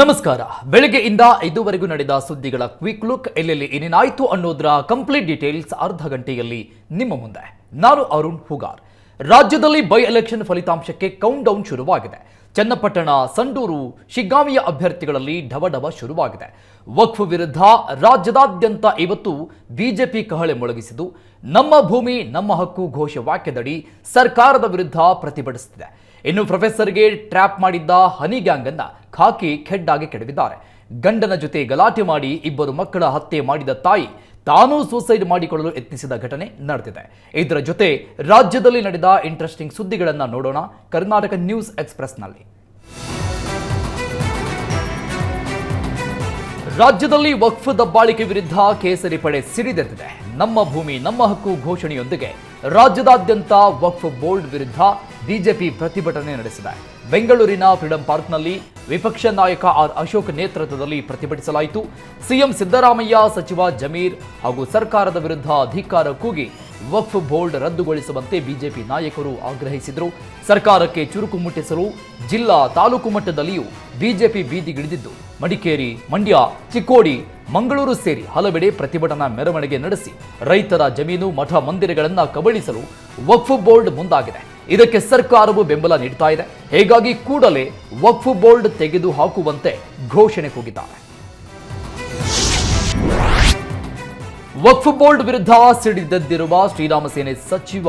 ನಮಸ್ಕಾರ. ಬೆಳಗ್ಗೆಯಿಂದ ಇದುವರೆಗೂ ನಡೆದ ಸುದ್ದಿಗಳ ಕ್ವಿಕ್ ಲುಕ್ ಎಲ್ಲೆಲ್ಲಿ ಏನೇನಾಯಿತು ಅನ್ನೋದರ ಕಂಪ್ಲೀಟ್ ಡೀಟೇಲ್ಸ್ ಅರ್ಧ ಗಂಟೆಯಲ್ಲಿ ನಿಮ್ಮ ಮುಂದೆ. ನಾನು ಅರುಣ್ ಹುಗಾರ್. ರಾಜ್ಯದಲ್ಲಿ ಬೈ ಎಲೆಕ್ಷನ್ ಫಲಿತಾಂಶಕ್ಕೆ ಕೌಂಟ್ ಡೌನ್ ಶುರುವಾಗಿದೆ. ಚನ್ನಪಟ್ಟಣ, ಸಂಡೂರು, ಶಿಗ್ಗಾಮಿಯ ಅಭ್ಯರ್ಥಿಗಳಲ್ಲಿ ಢವಢವ ಶುರುವಾಗಿದೆ. ವಕ್ಫ್ ವಿರುದ್ಧ ರಾಜ್ಯದಾದ್ಯಂತ ಇವತ್ತು ಬಿಜೆಪಿ ಕಹಳೆ ಮೊಳಗಿಸಿದ್ದು, ನಮ್ಮ ಭೂಮಿ, ನಮ್ಮ ಹಕ್ಕು ಘೋಷ ವಾಕ್ಯದಡಿ ಸರ್ಕಾರದ ವಿರುದ್ಧ ಪ್ರತಿಭಟಿಸುತ್ತಿದೆ. ಇನ್ನು ಪ್ರೊಫೆಸರ್ಗೆ ಟ್ರ್ಯಾಪ್ ಮಾಡಿದ್ದ ಹನಿ ಗ್ಯಾಂಗ್ ಖಾಕಿ ಖೆಡ್ಡಾಗಿ ಕೆಡವಿದ್ದಾರೆ. ಗಂಡನ ಜೊತೆ ಗಲಾಟೆ ಮಾಡಿ ಇಬ್ಬರು ಮಕ್ಕಳ ಹತ್ಯೆ ಮಾಡಿದ ತಾಯಿ ತಾನೂ ಸೂಸೈಡ್ ಮಾಡಿಕೊಳ್ಳಲು ಯತ್ನಿಸಿದ ಘಟನೆ ನಡೆದಿದೆ. ಇದರ ಜೊತೆ ರಾಜ್ಯದಲ್ಲಿ ನಡೆದ ಇಂಟ್ರೆಸ್ಟಿಂಗ್ ಸುದ್ದಿಗಳನ್ನು ನೋಡೋಣ ಕರ್ನಾಟಕ ನ್ಯೂಸ್ ಎಕ್ಸ್ಪ್ರೆಸ್ನಲ್ಲಿ. ರಾಜ್ಯದಲ್ಲಿ ವಕ್ಫ್ ದಬ್ಬಾಳಿಕೆ ವಿರುದ್ಧ ಕೇಸರಿ ಪಡೆ ಸಿಡಿದೆದ್ದಿದೆ ನಮ್ಮ ಭೂಮಿ, ನಮ್ಮ ಹಕ್ಕು ಘೋಷಣೆಯೊಂದಿಗೆ ರಾಜ್ಯದಾದ್ಯಂತ ವಕ್ಫ್ ಬೋರ್ಡ್ ವಿರುದ್ಧ ಬಿಜೆಪಿ ಪ್ರತಿಭಟನೆ ನಡೆಸಿದೆ. ಬೆಂಗಳೂರಿನ ಫ್ರೀಡಂ ಪಾರ್ಕ್ನಲ್ಲಿ ವಿಪಕ್ಷ ನಾಯಕ ಆರ್ ಅಶೋಕ್ ನೇತೃತ್ವದಲ್ಲಿ ಪ್ರತಿಭಟಿಸಲಾಯಿತು. ಸಿಎಂ ಸಿದ್ದರಾಮಯ್ಯ, ಸಚಿವ ಜಮೀರ್ ಹಾಗೂ ಸರ್ಕಾರದ ವಿರುದ್ಧ ಅಧಿಕಾರ ಕೂಗಿ ವಕ್ಫ್ ಬೋರ್ಡ್ ರದ್ದುಗೊಳಿಸುವಂತೆ ಬಿಜೆಪಿ ನಾಯಕರು ಆಗ್ರಹಿಸಿದರು. ಸರ್ಕಾರಕ್ಕೆ ಚುರುಕು ಮುಟ್ಟಿಸಲು ಜಿಲ್ಲಾ ತಾಲೂಕು ಮಟ್ಟದಲ್ಲಿಯೂ ಬಿಜೆಪಿ ಬೀದಿಗಿಳಿದಿದ್ದು ಮಡಿಕೇರಿ, ಮಂಡ್ಯ, ಚಿಕ್ಕೋಡಿ, ಮಂಗಳೂರು ಸೇರಿ ಹಲವೆಡೆ ಪ್ರತಿಭಟನಾ ಮೆರವಣಿಗೆ ನಡೆಸಿ ರೈತರ ಜಮೀನು, ಮಠ ಮಂದಿರಗಳನ್ನು ಕಬಳಿಸಲು ವಕ್ಫ್ ಬೋರ್ಡ್ ಮುಂದಾಗಿದೆ. ಇದಕ್ಕೆ ಸರ್ಕಾರವು ಬೆಂಬಲ ನೀಡ್ತಾ ಇದೆ. ಹೀಗಾಗಿ ಕೂಡಲೇ ವಕ್ಫ್ ಬೋರ್ಡ್ ತೆಗೆದು ಹಾಕುವಂತೆ ಘೋಷಣೆ ಕೂಗಿದ್ದಾರೆ. ವಕ್ಫ್ ಬೋರ್ಡ್ ವಿರುದ್ಧ ಸಿಡಿದೆದ್ದಿರುವ ಶ್ರೀರಾಮ ಸೇನೆ ಸಚಿವ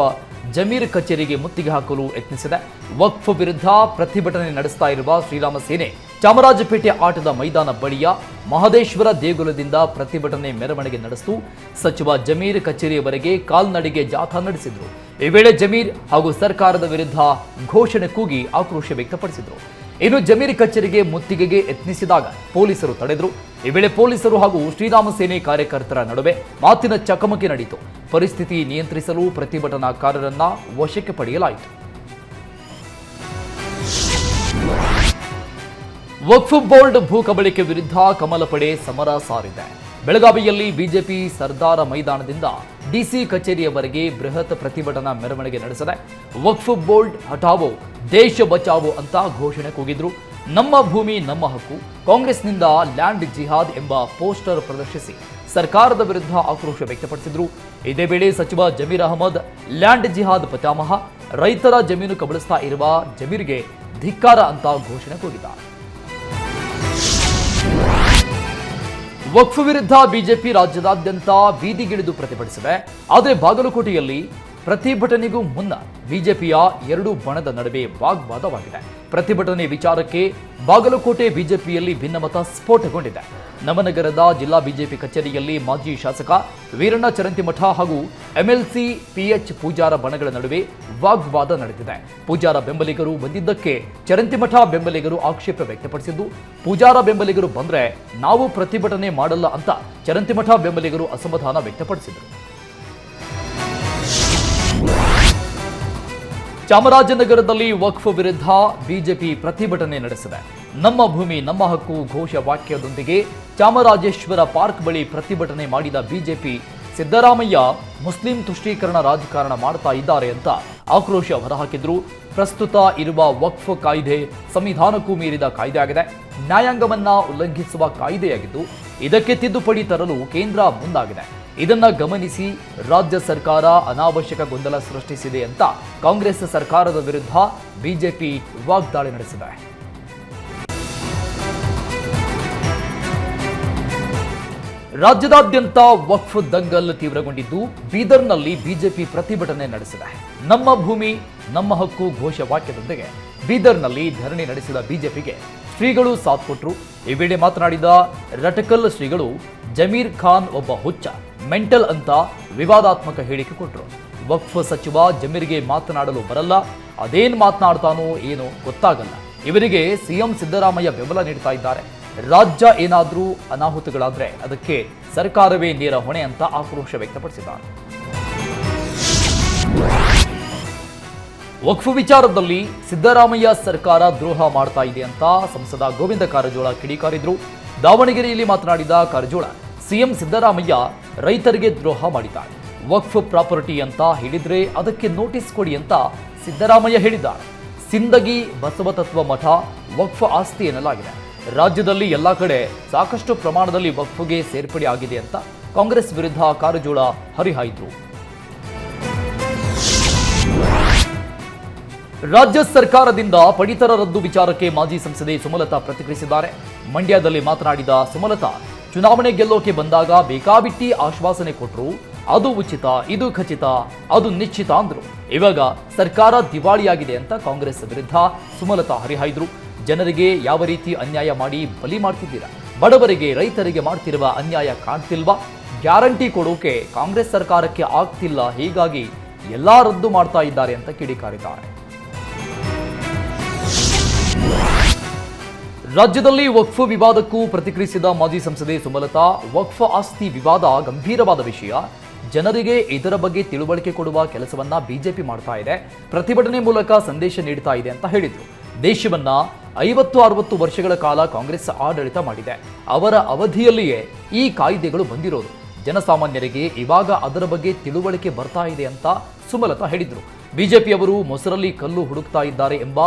ಜಮೀರ್ ಕಚೇರಿಗೆ ಮುತ್ತಿಗೆ ಹಾಕಲು ಯತ್ನಿಸಿದೆ. ವಕ್ಫ್ ವಿರುದ್ಧ ಪ್ರತಿಭಟನೆ ನಡೆಸ್ತಾ ಇರುವ ಶ್ರೀರಾಮ ಸೇನೆ ಚಾಮರಾಜಪೇಟೆ ಆಟದ ಮೈದಾನ ಬಳಿಯ ಮಹದೇಶ್ವರ ದೇಗುಲದಿಂದ ಪ್ರತಿಭಟನೆ ಮೆರವಣಿಗೆ ನಡೆಸಿತು. ಸಚಿವ ಜಮೀರ್ ಕಚೇರಿಯವರೆಗೆ ಕಾಲ್ನಡಿಗೆ ಜಾಥಾ ನಡೆಸಿದರು. ಈ ವೇಳೆ ಜಮೀರ್ ಹಾಗೂ ಸರ್ಕಾರದ ವಿರುದ್ಧ ಘೋಷಣೆ ಕೂಗಿ ಆಕ್ರೋಶ ವ್ಯಕ್ತಪಡಿಸಿದರು. ಇನ್ನು ಜಮೀರ್ ಕಚೇರಿಗೆ ಮುತ್ತಿಗೆಗೆ ಯತ್ನಿಸಿದಾಗ ಪೊಲೀಸರು ತಡೆದರು. ಈ ವೇಳೆ ಪೊಲೀಸರು ಹಾಗೂ ಶ್ರೀರಾಮ ಸೇನೆ ಕಾರ್ಯಕರ್ತರ ನಡುವೆ ಮಾತಿನ ಚಕಮಕಿ ನಡೆಯಿತು. ಪರಿಸ್ಥಿತಿ ನಿಯಂತ್ರಿಸಲು ಪ್ರತಿಭಟನಾಕಾರರನ್ನ ವಶಕ್ಕೆ ಪಡೆಯಲಾಯಿತು. ವಕ್ಫ್ ಬೋರ್ಡ್ ಭೂ ಕಬಳಿಕೆ ವಿರುದ್ಧ ಕಮಲ ಪಡೆ ಸಮರ ಸಾರಿದೆ. ಬೆಳಗಾವಿಯಲ್ಲಿ ಬಿಜೆಪಿ ಸರ್ದಾರ ಮೈದಾನದಿಂದ ಡಿಸಿ ಕಚೇರಿಯವರೆಗೆ ಬೃಹತ್ ಪ್ರತಿಭಟನಾ ಮೆರವಣಿಗೆ ನಡೆಸಿದೆ, ವಕ್ಫ್ ಬೋರ್ಡ್ ಹಠಾವೋ ದೇಶ ಬಚಾವೋ ಅಂತ ಘೋಷಣೆ ಕೂಗಿದ್ರು. ನಮ್ಮ ಭೂಮಿ, ನಮ್ಮ ಹಕ್ಕು, ಕಾಂಗ್ರೆಸ್ನಿಂದ ಲ್ಯಾಂಡ್ ಜಿಹಾದ್ ಎಂಬ ಪೋಸ್ಟರ್ ಪ್ರದರ್ಶಿಸಿ ಸರ್ಕಾರದ ವಿರುದ್ಧ ಆಕ್ರೋಶ ವ್ಯಕ್ತಪಡಿಸಿದ್ರು. ಇದೇ ವೇಳೆ ಸಚಿವ ಜಮೀರ್ ಅಹಮದ್, ಲ್ಯಾಂಡ್ ಜಿಹಾದ್ ಪತಾಮಹ ರೈತರ ಜಮೀನು ಕಬಳಿಸ್ತಾ ಇರುವ ಜಮೀರ್ಗೆ ಧಿಕ್ಕಾರ ಅಂತ ಘೋಷಣೆ ಕೂಗಿದ್ದಾರೆ. ವಕ್ಫ್ ವಿರುದ್ಧ ಬಿಜೆಪಿ ರಾಜ್ಯದಾದ್ಯಂತ ಬೀದಿಗಿಳಿದು ಪ್ರತಿಭಟಿಸಿದೆ. ಆದರೆ ಬಾಗಲಕೋಟೆಯಲ್ಲಿ ಪ್ರತಿಭಟನೆಗೂ ಮುನ್ನ ಬಿಜೆಪಿಯ ಎರಡು ಬಣದ ನಡುವೆ ವಾಗ್ವಾದವಾಗಿದೆ. ಪ್ರತಿಭಟನೆ ವಿಚಾರಕ್ಕೆ ಬಾಗಲಕೋಟೆ ಬಿಜೆಪಿಯಲ್ಲಿ ಭಿನ್ನಮತ ಸ್ಫೋಟಗೊಂಡಿದೆ. ನವನಗರದ ಜಿಲ್ಲಾ ಬಿಜೆಪಿ ಕಚೇರಿಯಲ್ಲಿ ಮಾಜಿ ಶಾಸಕ ವೀರಣ್ಣ ಚರಂತಿಮಠ ಹಾಗೂ ಎಂಎಲ್ಸಿ ಪಿಎಚ್ ಪೂಜಾರ ಬಣಗಳ ನಡುವೆ ವಾಗ್ವಾದ ನಡೆದಿದೆ. ಪೂಜಾರ ಬೆಂಬಲಿಗರು ಬಂದಿದ್ದಕ್ಕೆ ಚರಂತಿಮಠ ಬೆಂಬಲಿಗರು ಆಕ್ಷೇಪ ವ್ಯಕ್ತಪಡಿಸಿದ್ದು, ಪೂಜಾರ ಬೆಂಬಲಿಗರು ಬಂದ್ರೆ ನಾವು ಪ್ರತಿಭಟನೆ ಮಾಡಲ್ಲ ಅಂತ ಚರಂತಿಮಠ ಬೆಂಬಲಿಗರು ಅಸಮಾಧಾನ ವ್ಯಕ್ತಪಡಿಸಿದರು. ಚಾಮರಾಜನಗರದಲ್ಲಿ ವಕ್ಫ್ ವಿರುದ್ಧ ಬಿಜೆಪಿ ಪ್ರತಿಭಟನೆ ನಡೆಸಿದೆ. ನಮ್ಮ ಭೂಮಿ, ನಮ್ಮ ಹಕ್ಕು ಘೋಷ ವಾಕ್ಯದೊಂದಿಗೆ ಚಾಮರಾಜೇಶ್ವರ ಪಾರ್ಕ್ ಬಳಿ ಪ್ರತಿಭಟನೆ ಮಾಡಿದ ಬಿಜೆಪಿ ಸಿದ್ದರಾಮಯ್ಯ ಮುಸ್ಲಿಂ ತುಷ್ಟೀಕರಣ ರಾಜಕಾರಣ ಮಾಡ್ತಾ ಇದ್ದಾರೆ ಅಂತ ಆಕ್ರೋಶ ಹೊರಹಾಕಿದ್ರು. ಪ್ರಸ್ತುತ ಇರುವ ವಕ್ಫ್ ಕಾಯ್ದೆ ಸಂವಿಧಾನಕ್ಕೂ ಮೀರಿದ ಕಾಯ್ದೆ ಆಗಿದೆ ನ್ಯಾಯಾಂಗವನ್ನ ಉಲ್ಲಂಘಿಸುವ ಕಾಯ್ದೆಯಾಗಿದ್ದು ಇದಕ್ಕೆ ತಿದ್ದುಪಡಿ ತರಲು ಕೇಂದ್ರ ಮುಂದಾಗಿದೆ. ಇದನ್ನ ಗಮನಿಸಿ ರಾಜ್ಯ ಸರ್ಕಾರ ಅನಾವಶ್ಯಕ ಗೊಂದಲ ಸೃಷ್ಟಿಸಿದೆ ಅಂತ ಕಾಂಗ್ರೆಸ್ ಸರ್ಕಾರದ ವಿರುದ್ಧ ಬಿಜೆಪಿ ವಾಗ್ದಾಳಿ ನಡೆಸಿದೆ. ರಾಜ್ಯದಾದ್ಯಂತ ವಕ್ಫ್ ದಂಗಲ್ ತೀವ್ರಗೊಂಡಿದ್ದು ಬೀದರ್ನಲ್ಲಿ ಬಿಜೆಪಿ ಪ್ರತಿಭಟನೆ ನಡೆಸಿದೆ. ನಮ್ಮ ಭೂಮಿ, ನಮ್ಮ ಹಕ್ಕು ಘೋಷ ವಾಕ್ಯದೊಂದಿಗೆ ಬೀದರ್ನಲ್ಲಿ ಧರಣಿ ನಡೆಸಿದ ಬಿಜೆಪಿಗೆ ಶ್ರೀಗಳು ಸಾಥ್ ಕೊಟ್ಟರು ಈ ವೇಳೆ ಮಾತನಾಡಿದ ರಟಕಲ್ ಶ್ರೀಗಳು ಜಮೀರ್ ಖಾನ್ ಒಬ್ಬ ಹುಚ್ಚ. ಮೆಂಟಲ್ ಅಂತ ವಿವಾದಾತ್ಮಕ ಹೇಳಿಕೆ ಕೊಟ್ಟರು ವಕ್ಫ್ ಸಚಿವ ಜಮೀರ್ಗೆ ಮಾತನಾಡಲು ಬರಲ್ಲ, ಅದೇನು ಮಾತನಾಡ್ತಾನೋ ಏನೋ ಗೊತ್ತಾಗಲ್ಲ. ಇವರಿಗೆ ಸಿಎಂ ಸಿದ್ದರಾಮಯ್ಯ ಬೆಂಬಲ ನೀಡ್ತಾ ಇದ್ದಾರೆ. ರಾಜ್ಯ ಏನಾದರೂ ಅನಾಹುತಗಳಾದರೆ ಅದಕ್ಕೆ ಸರ್ಕಾರವೇ ನೇರ ಹೊಣೆ ಅಂತ ಆಕ್ರೋಶ ವ್ಯಕ್ತಪಡಿಸಿದ್ದಾರೆ. ವಕ್ಫ್ ವಿಚಾರದಲ್ಲಿ ಸಿದ್ದರಾಮಯ್ಯ ಸರ್ಕಾರ ದ್ರೋಹ ಮಾಡ್ತಾ ಇದೆ ಅಂತ ಸಂಸದ ಗೋವಿಂದ ಕಾರಜೋಳ ಕಿಡಿಕಾರಿದ್ರು. ದಾವಣಗೆರೆಯಲ್ಲಿ ಮಾತನಾಡಿದ ಕಾರಜೋಳ, ಸಿಎಂ ಸಿದ್ದರಾಮಯ್ಯ ರೈತರಿಗೆ ದ್ರೋಹ ಮಾಡಿದ್ದಾಳೆ. ವಕ್ಫ್ ಪ್ರಾಪರ್ಟಿ ಅಂತ ಹೇಳಿದ್ರೆ ಅದಕ್ಕೆ ನೋಟಿಸ್ ಕೊಡಿ ಅಂತ ಸಿದ್ದರಾಮಯ್ಯ ಹೇಳಿದ್ದಾರೆ. ಸಿಂದಗಿ ಬಸವತತ್ವ ಮಠ ವಕ್ಫ್ ಆಸ್ತಿ ಎನ್ನಲಾಗಿದೆ. ರಾಜ್ಯದಲ್ಲಿ ಎಲ್ಲಾ ಕಡೆ ಸಾಕಷ್ಟು ಪ್ರಮಾಣದಲ್ಲಿ ವಕ್ಫ್ಗೆ ಸೇರ್ಪಡೆ ಆಗಿದೆ ಅಂತ ಕಾಂಗ್ರೆಸ್ ವಿರುದ್ಧ ಕಾರಜೋಳ ಹರಿಹಾಯಿತು ರಾಜ್ಯ ಸರ್ಕಾರದಿಂದ ಪಡಿತರ ರದ್ದು ವಿಚಾರಕ್ಕೆ ಮಾಜಿ ಸಂಸದೆ ಸುಮಲತಾ ಪ್ರತಿಕ್ರಿಯಿಸಿದ್ದಾರೆ. ಮಂಡ್ಯದಲ್ಲಿ ಮಾತನಾಡಿದ ಸುಮಲತಾ ಚುನಾವಣೆ ಗೆಲ್ಲೋಕೆ ಬಂದಾಗ ಬೇಕಾಬಿಟ್ಟಿ ಆಶ್ವಾಸನೆ ಕೊಟ್ಟರು ಅದು ಉಚಿತ, ಇದು ಖಚಿತ, ಅದು ನಿಶ್ಚಿತ ಅಂದ್ರು. ಇವಾಗ ಸರ್ಕಾರ ದಿವಾಳಿಯಾಗಿದೆ ಅಂತ ಕಾಂಗ್ರೆಸ್ ವಿರುದ್ಧ ಸುಮಲತಾ ಹರಿಹಾಯ್ದ್ರು. ಜನರಿಗೆ ಯಾವ ರೀತಿ ಅನ್ಯಾಯ ಮಾಡಿ ಬಲಿ ಮಾಡ್ತಿದ್ದೀರಾ? ಬಡವರಿಗೆ, ರೈತರಿಗೆ ಮಾಡ್ತಿರುವ ಅನ್ಯಾಯ ಕಾಣ್ತಿಲ್ವಾ? ಗ್ಯಾರಂಟಿ ಕೊಡೋಕೆ ಕಾಂಗ್ರೆಸ್ ಸರ್ಕಾರಕ್ಕೆ ಆಗ್ತಿಲ್ಲ, ಹೀಗಾಗಿ ಎಲ್ಲ ರದ್ದು ಮಾಡ್ತಾ ಇದ್ದಾರೆ ಅಂತ ಕಿಡಿಕಾರಿದ್ದಾರೆ. ರಾಜ್ಯದಲ್ಲಿ ವಕ್ಫ್ ವಿವಾದಕ್ಕೂ ಪ್ರತಿಕ್ರಿಯಿಸಿದ ಮಾಜಿ ಸಂಸದೆ ಸುಮಲತಾ, ವಕ್ಫ್ ಆಸ್ತಿ ವಿವಾದ ಗಂಭೀರವಾದ ವಿಷಯ. ಜನರಿಗೆ ಇದರ ಬಗ್ಗೆ ತಿಳುವಳಿಕೆ ಕೊಡುವ ಕೆಲಸವನ್ನ ಬಿಜೆಪಿ ಮಾಡ್ತಾ ಇದೆ. ಪ್ರತಿಭಟನೆ ಮೂಲಕ ಸಂದೇಶ ನೀಡ್ತಾ ಇದೆ ಅಂತ ಹೇಳಿದರು. ದೇಶವನ್ನ ಐವತ್ತು ಅರವತ್ತು ವರ್ಷಗಳ ಕಾಲ ಕಾಂಗ್ರೆಸ್ ಆಡಳಿತ ಮಾಡಿದೆ. ಅವರ ಅವಧಿಯಲ್ಲಿಯೇ ಈ ಕಾಯ್ದೆಗಳು ಬಂದಿರೋದು. ಜನಸಾಮಾನ್ಯರಿಗೆ ಇವಾಗ ಅದರ ಬಗ್ಗೆ ತಿಳುವಳಿಕೆ ಬರ್ತಾ ಇದೆ ಅಂತ ಸುಮಲತಾ ಹೇಳಿದರು. ಬಿಜೆಪಿಯವರು ಮೊಸರಲ್ಲಿ ಕಲ್ಲು ಹುಡುಕ್ತಾ ಇದ್ದಾರೆ ಎಂಬ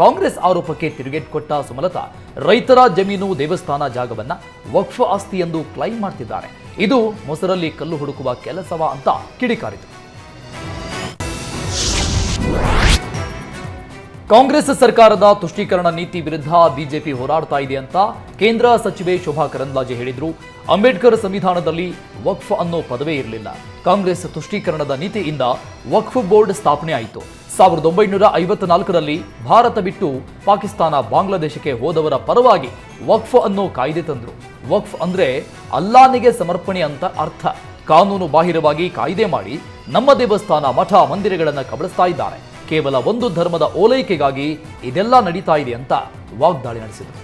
ಕಾಂಗ್ರೆಸ್ ಆರೋಪಕ್ಕೆ ತಿರುಗೇಟ್ ಕೊಟ್ಟ ಸುಮಲತಾ, ರೈತರ ಜಮೀನು ದೇವಸ್ಥಾನ ಜಾಗವನ್ನ ವಕ್ಫ್ ಆಸ್ತಿ ಎಂದು ಕ್ಲೈಮ್ ಮಾಡ್ತಿದ್ದಾರೆ. ಇದು ಮೊಸರಲ್ಲಿ ಕಲ್ಲು ಹುಡುಕುವ ಕೆಲಸವ ಅಂತ ಕಿಡಿಕಾರಿತು ಕಾಂಗ್ರೆಸ್ ಸರ್ಕಾರದ ತುಷ್ಟೀಕರಣ ನೀತಿ ವಿರುದ್ಧ ಬಿಜೆಪಿ ಹೋರಾಡ್ತಾ ಇದೆ ಅಂತ ಕೇಂದ್ರ ಸಚಿವೆ ಶೋಭಾ ಕರಂದ್ಲಾಜೆ ಹೇಳಿದ್ರು. ಅಂಬೇಡ್ಕರ್ ಸಂವಿಧಾನದಲ್ಲಿ ವಕ್ಫ್ ಅನ್ನೋ ಪದವೇ ಇರಲಿಲ್ಲ. ಕಾಂಗ್ರೆಸ್ ತುಷ್ಟೀಕರಣದ ನೀತಿಯಿಂದ ವಕ್ಫ್ ಬೋರ್ಡ್ ಸ್ಥಾಪನೆ ಆಯಿತು. ಸಾವಿರದ ಒಂಬೈನೂರ ಐವತ್ನಾಲ್ಕರಲ್ಲಿ ಭಾರತ ಬಿಟ್ಟು ಪಾಕಿಸ್ತಾನ ಬಾಂಗ್ಲಾದೇಶಕ್ಕೆ ಹೋದವರ ಪರವಾಗಿ ವಕ್ಫ್ ಅನ್ನೋ ಕಾಯ್ದೆ ತಂದ್ರು. ವಕ್ಫ್ ಅಂದ್ರೆ ಅಲ್ಲಾನಿಗೆ ಸಮರ್ಪಣೆ ಅಂತ ಅರ್ಥ. ಕಾನೂನು ಬಾಹಿರವಾಗಿ ಕಾಯ್ದೆ ಮಾಡಿ ನಮ್ಮ ದೇವಸ್ಥಾನ, ಮಠ, ಮಂದಿರಗಳನ್ನು ಕಬಳಿಸ್ತಾ ಇದ್ದಾರೆ. ಕೇವಲ ಒಂದು ಧರ್ಮದ ಓಲೈಕೆಗಾಗಿ ಇದೆಲ್ಲ ನಡೀತಾ ಇದೆ ಅಂತ ವಾಗ್ದಾಳಿ ನಡೆಸಿದರು.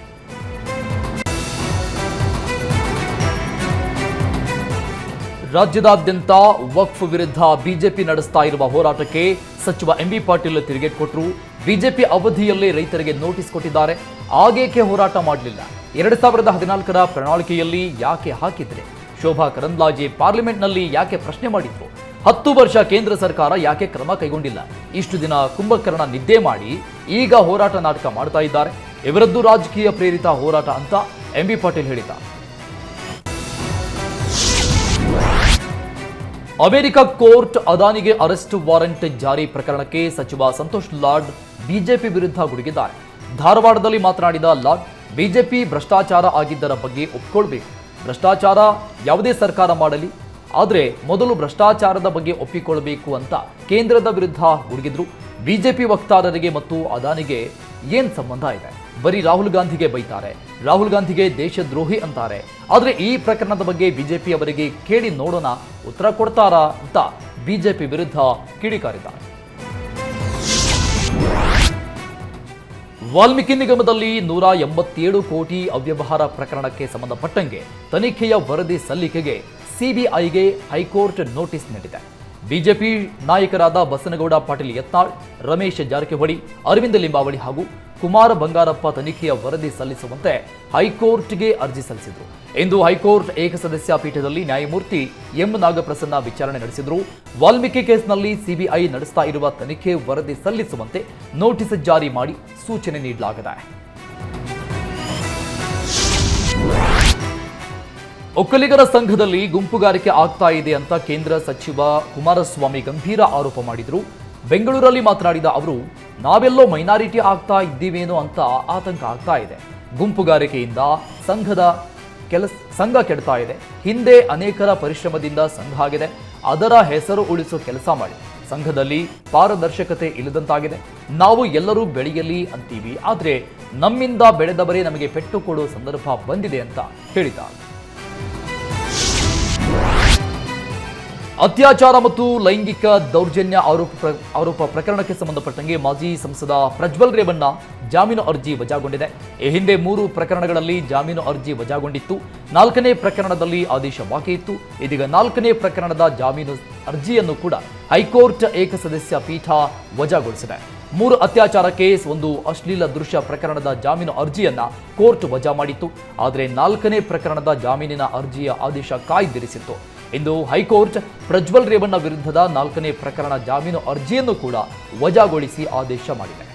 ರಾಜ್ಯದಾದ್ಯಂತ ವಕ್ಫ್ ವಿರುದ್ಧ ಬಿಜೆಪಿ ನಡೆಸ್ತಾ ಇರುವ ಹೋರಾಟಕ್ಕೆ ಸಚಿವ ಎಂಬಿ ಪಾಟೀಲ್ ತಿರುಗೇಟ್ ಕೊಟ್ಟರು ಬಿಜೆಪಿ ಅವಧಿಯಲ್ಲೇ ರೈತರಿಗೆ ನೋಟಿಸ್ ಕೊಟ್ಟಿದ್ದಾರೆ. ಆಗೇಕೆ ಹೋರಾಟ ಮಾಡಲಿಲ್ಲ? ಎರಡ್ ಸಾವಿರದ ಹದಿನಾಲ್ಕರ ಪ್ರಣಾಳಿಕೆಯಲ್ಲಿ ಯಾಕೆ ಹಾಕಿದ್ರೆ? ಶೋಭಾ ಕರಂದ್ಲಾಜೆ ಪಾರ್ಲಿಮೆಂಟ್ನಲ್ಲಿ ಯಾಕೆ ಪ್ರಶ್ನೆ ಮಾಡಿದ್ರು? ಹತ್ತು ವರ್ಷ ಕೇಂದ್ರ ಸರ್ಕಾರ ಯಾಕೆ ಕ್ರಮ ಕೈಗೊಂಡಿಲ್ಲ? ಇಷ್ಟು ದಿನ ಕುಂಭಕರ್ಣ ನಿದ್ದೆ ಮಾಡಿ ಈಗ ಹೋರಾಟ ನಾಟಕ ಮಾಡ್ತಾ ಇದ್ದಾರೆ. ಇವರದ್ದು ರಾಜಕೀಯ ಪ್ರೇರಿತ ಹೋರಾಟ ಅಂತ ಎಂಬಿ ಪಾಟೀಲ್ ಹೇಳಿದ ಅಮೆರಿಕ ಕೋರ್ಟ್ ಅದಾನಿಗೆ ಅರೆಸ್ಟ್ ವಾರೆಂಟ್ ಜಾರಿ ಪ್ರಕರಣಕ್ಕೆ ಸಚಿವ ಸಂತೋಷ್ ಲಾಡ್ ಬಿಜೆಪಿ ವಿರುದ್ಧ ಗುಡುಗಿದ್ದಾರೆ. ಧಾರವಾಡದಲ್ಲಿ ಮಾತನಾಡಿದ ಲಾಡ್, ಬಿಜೆಪಿ ಭ್ರಷ್ಟಾಚಾರ ಆಗಿದ್ದರ ಬಗ್ಗೆ ಒಪ್ಕೊಳ್ಬೇಕು. ಭ್ರಷ್ಟಾಚಾರ ಯಾವುದೇ ಸರ್ಕಾರ ಮಾಡಲಿ ಆದರೆ ಮೊದಲು ಭ್ರಷ್ಟಾಚಾರದ ಬಗ್ಗೆ ಒಪ್ಪಿಕೊಳ್ಳಬೇಕು ಅಂತ ಕೇಂದ್ರದ ವಿರುದ್ಧ ಗುಡುಗಿದ್ರು. ಬಿಜೆಪಿ ವಕ್ತಾರರಿಗೆ ಮತ್ತು ಅದಾನಿಗೆ ಏನ್ ಸಂಬಂಧ ಇದೆ? ಬರೀ ರಾಹುಲ್ ಗಾಂಧಿಗೆ ಬೈತಾರೆ. ರಾಹುಲ್ ಗಾಂಧಿಗೆ ದೇಶದ್ರೋಹಿ ಅಂತಾರೆ. ಆದ್ರೆ ಈ ಪ್ರಕರಣದ ಬಗ್ಗೆ ಬಿಜೆಪಿ ಅವರಿಗೆ ಕೇಳಿ ನೋಡೋಣ, ಉತ್ತರ ಕೊಡ್ತಾರಾ ಅಂತ ಬಿಜೆಪಿ ವಿರುದ್ಧ ಕಿಡಿಕಾರಿದ್ದಾರೆ. ವಾಲ್ಮೀಕಿ ನಿಗಮದಲ್ಲಿ ನೂರ ಎಂಬತ್ತೇಳು ಕೋಟಿ ಅವ್ಯವಹಾರ ಪ್ರಕರಣಕ್ಕೆ ಸಂಬಂಧಪಟ್ಟಂಗೆ ತನಿಖೆಯ ವರದಿ ಸಲ್ಲಿಕೆಗೆ ಸಿಬಿಐಗೆ ಹೈಕೋರ್ಟ್ ನೋಟಿಸ್ ನೀಡಿದೆ. ಬಿಜೆಪಿ ನಾಯಕರಾದ ಬಸನಗೌಡ ಪಾಟೀಲ್ ಯತ್ನಾಳ್, ರಮೇಶ್ ಜಾರಕಿಹೊಳಿ, ಅರವಿಂದ ಲಿಂಬಾವಳಿ ಹಾಗೂ ಕುಮಾರ ಬಂಗಾರಪ್ಪ ತನಿಖೆಯ ವರದಿ ಸಲ್ಲಿಸುವಂತೆ ಹೈಕೋರ್ಟ್ಗೆ ಅರ್ಜಿ ಸಲ್ಲಿಸಿದರು. ಇಂದು ಹೈಕೋರ್ಟ್ ಏಕಸದಸ್ಯ ಪೀಠದಲ್ಲಿ ನ್ಯಾಯಮೂರ್ತಿ ಎಂ ನಾಗಪ್ರಸನ್ನ ವಿಚಾರಣೆ ನಡೆಸಿದರು. ವಾಲ್ಮೀಕಿ ಕೇಸ್ನಲ್ಲಿ ಸಿಬಿಐ ನಡೆಸ್ತಾ ಇರುವ ತನಿಖೆ ವರದಿ ಸಲ್ಲಿಸುವಂತೆ ನೋಟಿಸ್ ಜಾರಿ ಮಾಡಿ ಸೂಚನೆ ನೀಡಲಾಗಿದೆ. ಒಕ್ಕಲಿಗರ ಸಂಘದಲ್ಲಿ ಗುಂಪುಗಾರಿಕೆ ಆಗ್ತಾ ಇದೆ ಅಂತ ಕೇಂದ್ರ ಸಚಿವ ಕುಮಾರಸ್ವಾಮಿ ಗಂಭೀರ ಆರೋಪ ಮಾಡಿದ್ರು. ಬೆಂಗಳೂರಲ್ಲಿ ಮಾತನಾಡಿದ ಅವರು, ನಾವೆಲ್ಲೋ ಮೈನಾರಿಟಿ ಆಗ್ತಾ ಇದ್ದೀವೇನೋ ಅಂತ ಆತಂಕ ಆಗ್ತಾ ಇದೆ. ಗುಂಪುಗಾರಿಕೆಯಿಂದ ಸಂಘದ ಕೆಲಸ ಸಂಘ ಕೆಡ್ತಾ ಇದೆ. ಹಿಂದೆ ಅನೇಕರ ಪರಿಶ್ರಮದಿಂದ ಸಂಘ ಆಗಿದೆ. ಅದರ ಹೆಸರು ಉಳಿಸೋ ಕೆಲಸ ಮಾಡಿ. ಸಂಘದಲ್ಲಿ ಪಾರದರ್ಶಕತೆ ಇಲ್ಲದಂತಾಗಿದೆ. ನಾವು ಎಲ್ಲರೂ ಬೆಳೆಯಲಿ ಅಂತೀವಿ. ಆದರೆ ನಮ್ಮಿಂದ ಬೆಳೆದವರೇ ನಮಗೆ ಪೆಟ್ಟು ಕೊಡುವ ಸಂದರ್ಭ ಬಂದಿದೆ ಅಂತ ಹೇಳಿದ್ದಾರೆ. ಅತ್ಯಾಚಾರ ಮತ್ತು ಲೈಂಗಿಕ ದೌರ್ಜನ್ಯ ಆರೋಪ ಆರೋಪ ಪ್ರಕರಣಕ್ಕೆ ಸಂಬಂಧಪಟ್ಟಂಗೆ ಮಾಜಿ ಸಂಸದ ಪ್ರಜ್ವಲ್ ರೇವಣ್ಣ ಜಾಮೀನು ಅರ್ಜಿ ವಜಾಗೊಂಡಿದೆ. ಈ ಹಿಂದೆ ಮೂರು ಪ್ರಕರಣಗಳಲ್ಲಿ ಜಾಮೀನು ಅರ್ಜಿ ವಜಾಗೊಂಡಿತ್ತು. ನಾಲ್ಕನೇ ಪ್ರಕರಣದಲ್ಲಿ ಆದೇಶ ಬಾಕಿ ಇತ್ತು. ಇದೀಗ ನಾಲ್ಕನೇ ಪ್ರಕರಣದ ಜಾಮೀನು ಅರ್ಜಿಯನ್ನು ಕೂಡ ಹೈಕೋರ್ಟ್ ಏಕಸದಸ್ಯ ಪೀಠ ವಜಾಗೊಳಿಸಿದೆ. ಮೂರು ಅತ್ಯಾಚಾರ ಕೇಸ್ ಒಂದು ಅಶ್ಲೀಲ ದೃಶ್ಯ ಪ್ರಕರಣದ ಜಾಮೀನು ಅರ್ಜಿಯನ್ನ ಕೋರ್ಟ್ ವಜಾ ಮಾಡಿತ್ತು. ಆದರೆ ನಾಲ್ಕನೇ ಪ್ರಕರಣದ ಜಾಮೀನಿನ ಅರ್ಜಿಯ ಆದೇಶ ಕಾಯ್ದಿರಿಸಿತ್ತು. ಇಂದು ಹೈಕೋರ್ಟ್ ಪ್ರಜ್ವಲ್ ರೇವಣ್ಣ ವಿರುದ್ಧದ ನಾಲ್ಕನೇ ಪ್ರಕರಣ ಜಾಮೀನು ಅರ್ಜಿಯನ್ನು ಕೂಡ ವಜಾಗೊಳಿಸಿ ಆದೇಶ ಮಾಡಿದೆ.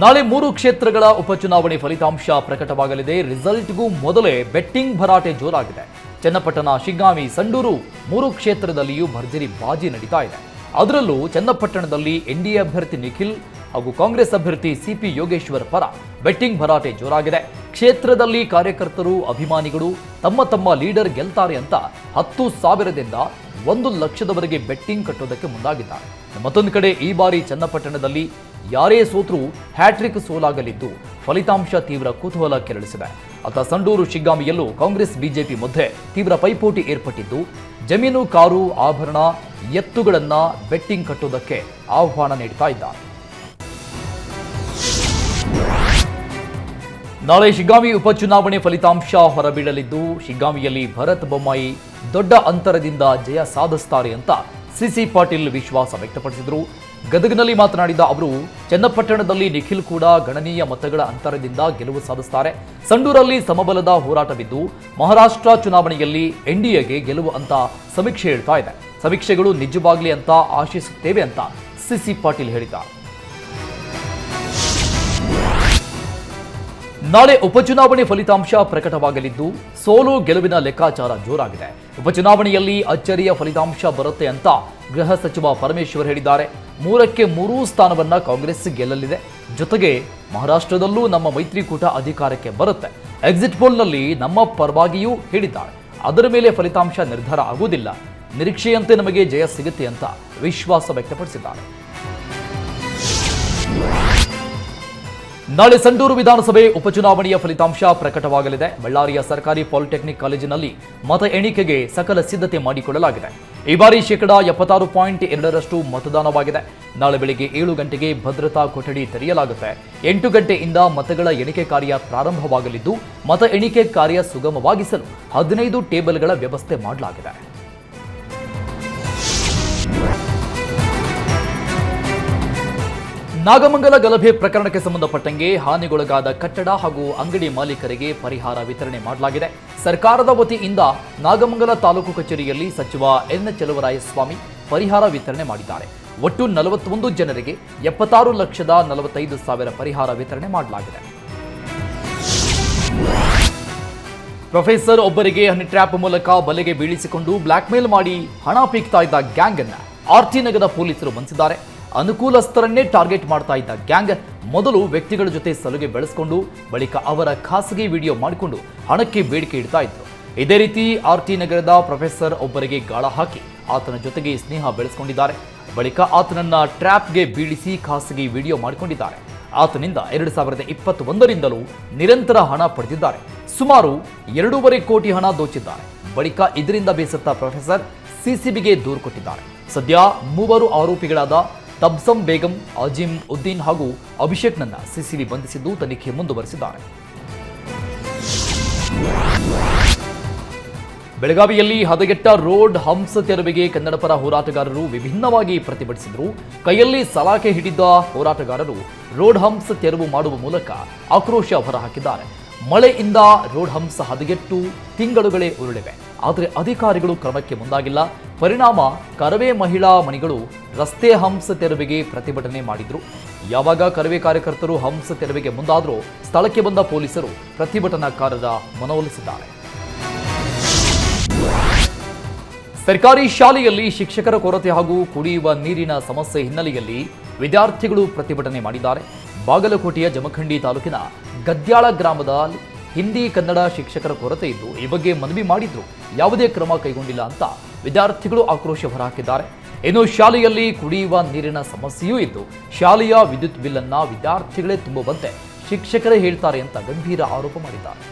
ನಾಳೆ ಮೂರು ಕ್ಷೇತ್ರಗಳ ಉಪಚುನಾವಣೆ ಫಲಿತಾಂಶ ಪ್ರಕಟವಾಗಲಿದೆ. ರಿಸಲ್ಟ್ಗೂ ಮೊದಲೇ ಬೆಟ್ಟಿಂಗ್ ಭರಾಟೆ ಜೋರಾಗಿದೆ. ಚನ್ನಪಟ್ಟಣ, ಶಿಗ್ಗಾಮಿ, ಸಂಡೂರು ಮೂರು ಕ್ಷೇತ್ರದಲ್ಲಿಯೂ ಭರ್ಜರಿ ಬಾಜಿ ನಡೀತಾ ಇದೆ. ಅದರಲ್ಲೂ ಚನ್ನಪಟ್ಟಣದಲ್ಲಿ ಎನ್ಡಿಎ ಅಭ್ಯರ್ಥಿ ನಿಖಿಲ್ ಹಾಗೂ ಕಾಂಗ್ರೆಸ್ ಅಭ್ಯರ್ಥಿ ಸಿಪಿ ಯೋಗೇಶ್ವರ್ ಪರ ಬೆಟ್ಟಿಂಗ್ ಭರಾಟೆ ಜೋರಾಗಿದೆ. ಕ್ಷೇತ್ರದಲ್ಲಿ ಕಾರ್ಯಕರ್ತರು, ಅಭಿಮಾನಿಗಳು ತಮ್ಮ ತಮ್ಮ ಲೀಡರ್ ಗೆಲ್ತಾರೆ ಅಂತ ಹತ್ತು ಸಾವಿರದಿಂದ ಒಂದು ಲಕ್ಷದವರೆಗೆ ಬೆಟ್ಟಿಂಗ್ ಕಟ್ಟೋದಕ್ಕೆ ಮುಂದಾಗಿದ್ದಾರೆ. ಮತ್ತೊಂದು ಕಡೆ ಈ ಬಾರಿ ಚನ್ನಪಟ್ಟಣದಲ್ಲಿ ಯಾರೇ ಸೋತ್ರೂ ಹ್ಯಾಟ್ರಿಕ್ ಸೋಲಾಗಲಿದ್ದು ಫಲಿತಾಂಶ ತೀವ್ರ ಕುತೂಹಲ ಕೆರಳಿಸಿದೆ. ಅತ್ತ ಸಂಡೂರು ಶಿಗ್ಗಾಮಿಯಲ್ಲೂ ಕಾಂಗ್ರೆಸ್ ಬಿಜೆಪಿ ಮಧ್ಯೆ ತೀವ್ರ ಪೈಪೋಟಿ ಏರ್ಪಟ್ಟಿದ್ದು ಜಮೀನು, ಕಾರು, ಆಭರಣ, ಎತ್ತುಗಳನ್ನ ಬೆಟ್ಟಿಂಗ್ ಕಟ್ಟೋದಕ್ಕೆ ಆಹ್ವಾನ ನೀಡ್ತಾ ಇದ್ದಾರೆ. ನಾಳೆ ಶಿಗ್ಗಾಂವಿ ಉಪಚುನಾವಣೆ ಫಲಿತಾಂಶ ಹೊರಬೀಳಲಿದ್ದು, ಶಿಗ್ಗಾಂವಿಯಲ್ಲಿ ಭರತ್ ಬೊಮ್ಮಾಯಿ ದೊಡ್ಡ ಅಂತರದಿಂದ ಜಯ ಸಾಧಿಸ್ತಾರೆ ಅಂತ ಸಿಸಿ ಪಾಟೀಲ್ ವಿಶ್ವಾಸ ವ್ಯಕ್ತಪಡಿಸಿದರು. ಗದಗನಲ್ಲಿ ಮಾತನಾಡಿದ ಅವರು, ಚನ್ನಪಟ್ಟಣದಲ್ಲಿ ನಿಖಿಲ್ ಕೂಡ ಗಣನೀಯ ಮತಗಳ ಅಂತರದಿಂದ ಗೆಲುವು ಸಾಧಿಸ್ತಾರೆ. ಸಂಡೂರಲ್ಲಿ ಸಮಬಲದ ಹೋರಾಟವಿದ್ದು, ಮಹಾರಾಷ್ಟ್ರ ಚುನಾವಣೆಯಲ್ಲಿ ಎನ್ಡಿಎಗೆ ಗೆಲುವು ಅಂತ ಸಮೀಕ್ಷೆ ಹೇಳ್ತಾ ಇದೆ. ಸಮೀಕ್ಷೆಗಳು ನಿಜವಾಗ್ಲಿ ಅಂತ ಆಶಿಸುತ್ತೇವೆ ಅಂತ ಸಿಸಿ ಪಾಟೀಲ್ ಹೇಳಿದ್ದಾರೆ. ನಾಳೆ ಉಪಚುನಾವಣೆ ಫಲಿತಾಂಶ ಪ್ರಕಟವಾಗಲಿದ್ದು ಸೋಲು ಗೆಲುವಿನ ಲೆಕ್ಕಾಚಾರ ಜೋರಾಗಿದೆ. ಉಪಚುನಾವಣೆಯಲ್ಲಿ ಅಚ್ಚರಿಯ ಫಲಿತಾಂಶ ಬರುತ್ತೆ ಅಂತ ಗೃಹ ಸಚಿವ ಪರಮೇಶ್ವರ್ ಹೇಳಿದ್ದಾರೆ. ಮೂರಕ್ಕೆ ಮೂರೂ ಸ್ಥಾನವನ್ನ ಕಾಂಗ್ರೆಸ್ ಗೆಲ್ಲಲಿದೆ. ಜೊತೆಗೆ ಮಹಾರಾಷ್ಟ್ರದಲ್ಲೂ ನಮ್ಮ ಮೈತ್ರಿಕೂಟ ಅಧಿಕಾರಕ್ಕೆ ಬರುತ್ತೆ. ಎಕ್ಸಿಟ್ ಪೋಲ್ನಲ್ಲಿ ನಮ್ಮ ಪರವಾಗಿಯೂ ಹೇಳಿದ್ದಾರೆ. ಅದರ ಮೇಲೆ ಫಲಿತಾಂಶ ನಿರ್ಧಾರ ಆಗುವುದಿಲ್ಲ. ನಿರೀಕ್ಷೆಯಂತೆ ನಮಗೆ ಜಯ ಸಿಗುತ್ತೆ ಅಂತ ವಿಶ್ವಾಸ ವ್ಯಕ್ತಪಡಿಸಿದ್ದಾರೆ. ನಾಳೆ ಸಂಡೂರು ವಿಧಾನಸಭೆ ಉಪಚುನಾವಣೆಯ ಫಲಿತಾಂಶ ಪ್ರಕಟವಾಗಲಿದೆ. ಬಳ್ಳಾರಿಯ ಸರ್ಕಾರಿ ಪಾಲಿಟೆಕ್ನಿಕ್ ಕಾಲೇಜಿನಲ್ಲಿ ಮತ ಎಣಿಕೆಗೆ ಸಕಲ ಸಿದ್ಧತೆ ಮಾಡಿಕೊಳ್ಳಲಾಗಿದೆ. ಈ ಬಾರಿ ಶೇಕಡಾ ಎಪ್ಪತ್ತಾರು ಪಾಯಿಂಟ್ ಎರಡರಷ್ಟು ಮತದಾನವಾಗಿದೆ. ನಾಳೆ ಬೆಳಿಗ್ಗೆ ಏಳು ಗಂಟೆಗೆ ಭದ್ರತಾ ಕೊಠಡಿ ತೆರೆಯಲಾಗುತ್ತೆ. ಎಂಟು ಗಂಟೆಯಿಂದ ಮತಗಳ ಎಣಿಕೆ ಕಾರ್ಯ ಪ್ರಾರಂಭವಾಗಲಿದ್ದು, ಮತ ಎಣಿಕೆ ಕಾರ್ಯ ಸುಗಮವಾಗಿಸಲು ಹದಿನೈದು ಟೇಬಲ್ಗಳ ವ್ಯವಸ್ಥೆ ಮಾಡಲಾಗಿದೆ. ನಾಗಮಂಗಲ ಗಲಭೆ ಪ್ರಕರಣಕ್ಕೆ ಸಂಬಂಧಪಟ್ಟಂಗೆ ಹಾನಿಗೊಳಗಾದ ಕಟ್ಟಡ ಹಾಗೂ ಅಂಗಡಿ ಮಾಲೀಕರಿಗೆ ಪರಿಹಾರ ವಿತರಣೆ ಮಾಡಲಾಗಿದೆ. ಸರ್ಕಾರದ ವತಿಯಿಂದ ನಾಗಮಂಗಲ ತಾಲೂಕು ಕಚೇರಿಯಲ್ಲಿ ಸಚಿವ ಎನ್ ಚಲುವರಾಯಸ್ವಾಮಿ ಪರಿಹಾರ ವಿತರಣೆ ಮಾಡಿದ್ದಾರೆ. ಒಟ್ಟು ನಲವತ್ತೊಂದು ಜನರಿಗೆ ಎಪ್ಪತ್ತಾರು ಲಕ್ಷದ ನಲವತ್ತೈದು ಸಾವಿರ ಪರಿಹಾರ ವಿತರಣೆ ಮಾಡಲಾಗಿದೆ. ಪ್ರೊಫೆಸರ್ ಒಬ್ಬರಿಗೆ ಹನಿ ಟ್ರ್ಯಾಪ್ ಮೂಲಕ ಬಲೆಗೆ ಬೀಳಿಸಿಕೊಂಡು ಬ್ಲಾಕ್ಮೇಲ್ ಮಾಡಿ ಹಣ ಪೀಕ್ತಾ ಇದ್ದ ಗ್ಯಾಂಗ್ ಅನ್ನ ಆರ್ಟಿ ನಗರದ ಪೊಲೀಸರು ಬಂಧಿಸಿದ್ದಾರೆ. ಅನುಕೂಲಸ್ಥರನ್ನೇ ಟಾರ್ಗೆಟ್ ಮಾಡ್ತಾ ಇದ್ದ ಗ್ಯಾಂಗ್ ಮೊದಲು ವ್ಯಕ್ತಿಗಳ ಜೊತೆ ಸಲುಗೆ ಬೆಳೆಸಿಕೊಂಡು, ಬಳಿಕ ಅವರ ಖಾಸಗಿ ವಿಡಿಯೋ ಮಾಡಿಕೊಂಡು ಹಣಕ್ಕೆ ಬೇಡಿಕೆ ಇಡ್ತಾ ಇದ್ರು. ಇದೇ ರೀತಿ ಆರ್ ಟಿ ನಗರದ ಪ್ರೊಫೆಸರ್ ಒಬ್ಬರಿಗೆ ಗಾಳ ಹಾಕಿ ಆತನ ಜೊತೆಗೆ ಸ್ನೇಹ ಬೆಳೆಸಿಕೊಂಡಿದ್ದಾರೆ. ಬಳಿಕ ಆತನನ್ನ ಟ್ರ್ಯಾಪ್ಗೆ ಬೀಳಿಸಿ ಖಾಸಗಿ ವಿಡಿಯೋ ಮಾಡಿಕೊಂಡಿದ್ದಾರೆ. ಆತನಿಂದ ಎರಡು ಸಾವಿರದ ಇಪ್ಪತ್ತೊಂದರಿಂದಲೂ ನಿರಂತರ ಹಣ ಪಡೆದಿದ್ದಾರೆ. ಸುಮಾರು ಎರಡೂವರೆ ಕೋಟಿ ಹಣ ದೋಚಿದ್ದಾರೆ. ಬಳಿಕ ಇದರಿಂದ ಬೇಸತ್ತ ಪ್ರೊಫೆಸರ್ ಸಿಸಿಬಿಗೆ ದೂರು ಕೊಟ್ಟಿದ್ದಾರೆ. ಸದ್ಯ ಮೂವರು ಆರೋಪಿಗಳಾದ ತಬ್ಸಮ್ ಬೇಗಂ, ಅಜಿಮ್ ಉದ್ದೀನ್ ಹಾಗೂ ಅಭಿಷೇಕ್ನನ್ನ ಸಿಸಿಬಿ ಬಂಧಿಸಿದ್ದು ತನಿಖೆ ಮುಂದುವರೆಸಿದ್ದಾರೆ. ಬೆಳಗಾವಿಯಲ್ಲಿ ಹದಗೆಟ್ಟ ರೋಡ್ ಹಂಸ ತೆರವಿಗೆ ಕನ್ನಡಪರ ಹೋರಾಟಗಾರರು ವಿಭಿನ್ನವಾಗಿ ಪ್ರತಿಭಟಿಸಿದರು. ಕೈಯಲ್ಲಿ ಸಲಾಕೆ ಹಿಡಿದ ಹೋರಾಟಗಾರರು ರೋಡ್ ಹಂಸ ತೆರವು ಮಾಡುವ ಮೂಲಕ ಆಕ್ರೋಶ ಹೊರಹಾಕಿದ್ದಾರೆ. ಮಳೆಯಿಂದ ರೋಡ್ ಹಂಸ ಹದಗೆಟ್ಟು ತಿಂಗಳುಗಳೇ ಉರುಳಿವೆ. ಆದರೆ ಅಧಿಕಾರಿಗಳು ಕ್ರಮಕ್ಕೆ ಮುಂದಾಗಿಲ್ಲ. ಪರಿಣಾಮ ಕರವೇ ಮಹಿಳಾ ಮಣಿಗಳು ರಸ್ತೆ ಹಂಸ ತೆರವಿಗೆ ಪ್ರತಿಭಟನೆ ಮಾಡಿದ್ರು. ಯಾವಾಗ ಕರವೇ ಕಾರ್ಯಕರ್ತರು ಹಂಸ ತೆರವಿಗೆ ಮುಂದಾದರೂ ಸ್ಥಳಕ್ಕೆ ಬಂದ ಪೊಲೀಸರು ಪ್ರತಿಭಟನಾಕಾರರ ಮನವೊಲಿಸಿದ್ದಾರೆ. ಸರ್ಕಾರಿ ಶಾಲೆಯಲ್ಲಿ ಶಿಕ್ಷಕರ ಕೊರತೆ ಹಾಗೂ ಕುಡಿಯುವ ನೀರಿನ ಸಮಸ್ಯೆ ಹಿನ್ನೆಲೆಯಲ್ಲಿ ವಿದ್ಯಾರ್ಥಿಗಳು ಪ್ರತಿಭಟನೆ ಮಾಡಿದ್ದಾರೆ. ಬಾಗಲಕೋಟೆಯ ಜಮಖಂಡಿ ತಾಲೂಕಿನ ಗದ್ಯಾಳ ಗ್ರಾಮದ ಹಿಂದಿ ಕನ್ನಡ ಶಿಕ್ಷಕರ ಕೊರತೆ ಇದ್ದು ಈ ಬಗ್ಗೆ ಮನವಿ ಮಾಡಿದ್ರು. ಯಾವುದೇ ಕ್ರಮ ಕೈಗೊಂಡಿಲ್ಲ ಅಂತ ವಿದ್ಯಾರ್ಥಿಗಳು ಆಕ್ರೋಶ ಹೊರಹಾಕಿದ್ದಾರೆ. ಇನ್ನು ಶಾಲೆಯಲ್ಲಿ ಕುಡಿಯುವ ನೀರಿನ ಸಮಸ್ಯೆಯೂ ಇದ್ದು ಶಾಲೆಯ ವಿದ್ಯುತ್ ಬಿಲ್ ಅನ್ನ ವಿದ್ಯಾರ್ಥಿಗಳೇ ತುಂಬುವಂತೆ ಶಿಕ್ಷಕರೇ ಹೇಳ್ತಾರೆ ಅಂತ ಗಂಭೀರ ಆರೋಪ ಮಾಡಿದ್ದಾರೆ.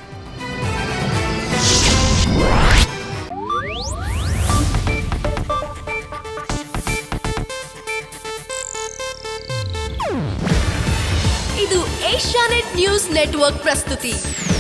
ಇದು ಏಷ್ಯಾನೆಟ್ ನ್ಯೂಸ್ ನೆಟ್ವರ್ಕ್ ಪ್ರಸ್ತುತಿ.